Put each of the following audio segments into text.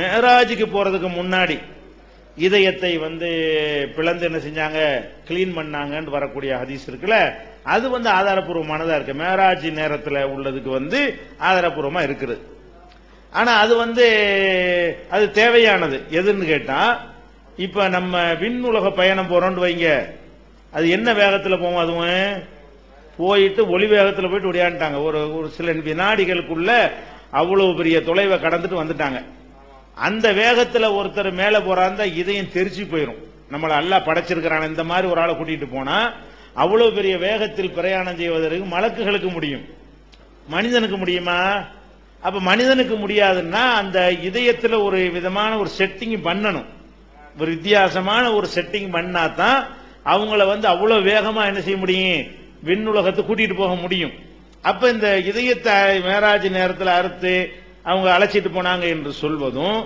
மேராஜுக்கு போறதுக்கு முன்னாடி இதயத்தை வந்து பிளந்து என்ன செஞ்சாங்க? கிளீன் பண்ணாங்கன்னு வரக்கூடிய ஹதீஸ் இருக்குல்ல அது வந்து ஆதாரபூர்வமானதா இருக்கு. மேராஜ் நேரத்தில் உள்ளதுக்கு வந்து ஆதாரபூர்வமா இருக்குது. ஆனா அது வந்து அது தேவையானது. எதுன்னு கேட்டா இப்ப நம்ம விண்ணுலக பயணம் போறோம்னு வைங்க. அது என்ன வேகத்துல போவோம் அதுவும்? போயிட்டு ஒளி வேகத்துல போயிட்டு ஒடியாண்டாங்க ஒரு ஒரு சில வினாடிகளுக்குள்ள அவ்வளவு பெரிய தொலைவை கடந்துட்டு வந்துட்டாங்க. அந்த வேகத்துல ஒருத்தர் மேல போறாந்தா இதயம் தெரிச்சு போயிடும் நம்மளை அல்லா படைச்சிருக்கிறான் இந்த மாதிரி ஒரு ஆளை கூட்டிட்டு போனா அவ்வளவு பெரிய வேகத்தில் பிரயாணம் செய்வதற்கு மலக்குகளுக்கு முடியும். மனிதனுக்கு முடியுமா? அப்ப மனிதனுக்கு முடியாதுன்னா அந்த இதயத்துல ஒரு விதமான ஒரு செட்டிங் பண்ணணும். ஒரு வித்தியாசமான ஒரு செட்டிங் பண்ணா தான் அவங்கள வந்து அவ்வளவு வேகமா என்ன செய்ய முடியும்? விண்ணுலகத்தை கூட்டிட்டு போக முடியும். அப்ப இந்த இதயத்தை மேராஜ் நேரத்தில் அறுத்து அவங்க அழைச்சிட்டு போனாங்க என்று சொல்வதும்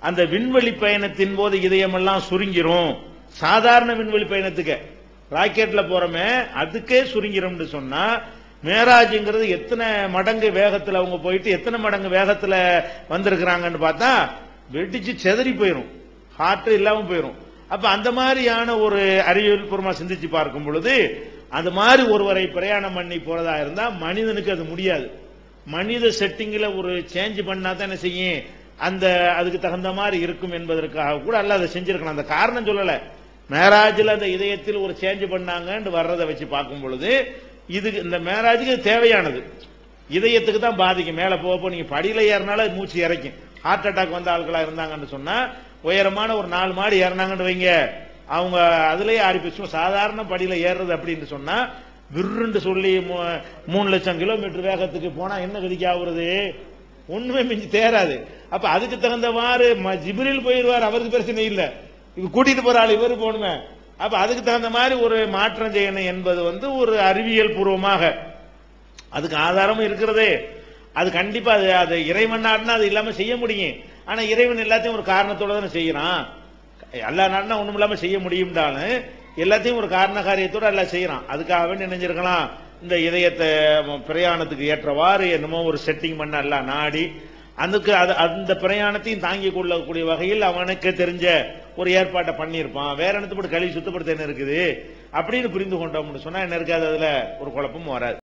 அந்த விண்வெளி பயணத்தின் போது இதயமெல்லாம் சுருங்கிரும். சாதாரண விண்வெளி பயணத்துக்கு. ராக்கெட்ல போறோமே அதுக்கே சுருங்கிரும்னு சொன்னா மேராஜுங்கிறது எத்தனை மடங்கு வேகத்தில் அவங்க போயிட்டு எத்தனை மடங்கு வேகத்தில் வந்திருக்கிறாங்கன்னு பார்த்தா வெடிச்சு செதறி போயிரும். ஹார்ட் இல்லாம போயிரும். அப்ப அந்த மாதிரியான ஒரு அறிவியல் பூர்வமா சிந்திச்சு பார்க்கும் பொழுது அந்த மாதிரி ஒருவரை பிரயாணம் பண்ணி போறதா இருந்தா மனிதனுக்கு அது முடியாது. மனித செட்டிங்ல ஒரு சேஞ்ச் பண்ணா தான் என்ன செய்யும்? அந்த அதுக்கு தகுந்த மாதிரி இருக்கும் என்பதற்காக கூட அல்ல அதை செஞ்சிருக்கலாம் அந்த காரணம் சொல்லல. மேராஜில் அந்த இதயத்தில் ஒரு சேஞ்ச் பண்ணாங்கன்னு வர்றதை வச்சு பார்க்கும் பொழுது இது இந்த மேராஜுக்கு தேவையானது. இதயத்துக்கு தான் பாதிக்கும். மேலே போக போ நீங்க படியில ஏறினாலும் மூச்சு இறைக்கும். ஹார்ட் அட்டாக் வந்த ஆட்களா இருந்தாங்கன்னு சொன்னா உயரமான ஒரு நாலு மாடி ஏறினாங்கன்னு வைங்க. அவங்க அதுலயே ஆடி போச்சு சாதாரண படியில ஏறுறது அப்படின்னு சொன்னா விருண்டு சொல்லி மூ- மூணு லட்சம் கிலோமீட்டர் வேகத்துக்கு போனா என்ன கதிக்கு ஆகுறது ஒண்ணுமே மிஞ்சி தேராது அப்ப அதுக்கு தகுந்தவாறு ம- ஜிப்ரில் போயிருவார் அவருக்கு பிரச்சனை இல்ல. இவ கூட்டிட்டு போற ஆள் இவரு போகணுமே. அப்ப அதுக்கு தகுந்த மாதிரி ஒரு மாற்றம் செய்யணும் என்பது வந்து ஒரு அறிவியல் பூர்வமாக. அதுக்கு ஆதாரமும் இருக்கிறதே. அது கண்டிப்பா அது அது இறைவன் அது இல்லாம செய்ய முடியும். ஆனா இறைவன் எல்லாத்தையும் ஒரு காரணத்தோட தானே செய்யறான். எல்லா நாடுனா ஒண்ணும் இல்லாம செய்ய முடியும்டான்னு எல்லாத்தையும் ஒரு காரண காரியத்தோடு எல்லாம் செய்யறான். அதுக்காக வேண்டி நினைஞ்சிருக்கலாம். இந்த இதயத்தை பிரயாணத்துக்கு ஏற்றவாறு என்னமோ ஒரு செட்டிங் பண்ண எல்லாம் நாடி அதுக்கு அது அந்த பிரயாணத்தையும் தாங்கி கொள்ளக்கூடிய வகையில் அவனுக்கு தெரிஞ்ச ஒரு ஏற்பாட்டை பண்ணியிருப்பான். வேற இடத்துப்பட்டு கழுவி சுத்தப்படுத்த என்ன இருக்குது? அப்படின்னு புரிந்து கொண்டோம்னு சொன்னா என்ன இருக்காது அதுல ஒரு குழப்பமும் வராது.